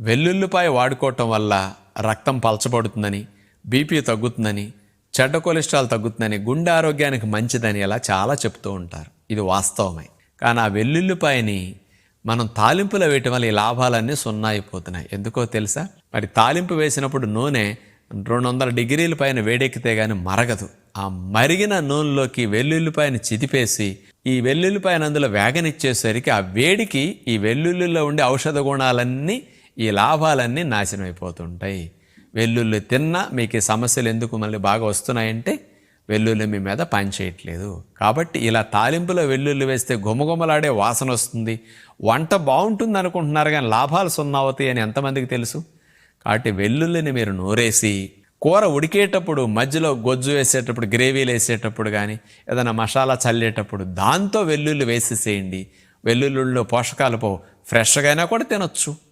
వెల్లుల్లిపాయ వాడుకోవటం వల్ల రక్తం పలచబడుతుందని బీపీ తగ్గుతుందని చెడ్డ కొలెస్ట్రాల్ తగ్గుతుందని గుండె ఆరోగ్యానికి మంచిదని ఇలా చాలా చెప్తూ ఉంటారు. ఇది వాస్తవమే. కానీ ఆ వెల్లుల్లిపాయని మనం తాలింపులో వేయటం వల్ల ఈ లాభాలన్నీ సున్నా అయిపోతున్నాయి. ఎందుకో తెలుసా? మరి తాలింపు వేసినప్పుడు నూనె రెండు వందల డిగ్రీల పైన వేడెక్కితే కానీ మరగదు. ఆ మరిగిన నూనెలోకి వెల్లుల్లిపాయను చిదిపేసి ఈ వెల్లుల్లిపాయను అందులో వేగనిచ్చేసరికి ఆ వేడికి ఈ వెల్లుల్లిలో ఉండే ఔషధ గుణాలన్నీ ఈ లాభాలన్నీ నాశనం అయిపోతుంటాయి. వెల్లుల్లి తిన్నా మీకు ఈ సమస్యలు ఎందుకు మళ్ళీ బాగా వస్తున్నాయంటే వెల్లుల్లి మీ మీద పనిచేయట్లేదు కాబట్టి ఇలా తాలింపులో వెల్లుల్లి వేస్తే గుమగుమలాడే వాసన వస్తుంది. వంట బాగుంటుంది అనుకుంటున్నారు కానీ లాభాలు సున్నా అవుతాయి అని ఎంతమందికి తెలుసు? కాబట్టి వెల్లుల్లిని మీరు నూరేసి కూర ఉడికేటప్పుడు మధ్యలో గొజ్జు వేసేటప్పుడు గ్రేవీలు వేసేటప్పుడు కానీ ఏదైనా మసాలా చల్లేటప్పుడు దాంతో వెల్లుల్లి వేసేసేయండి. వెల్లుల్లిలో పోషకాలు పో ఫ్రెష్గా అయినా కూడా తినొచ్చు.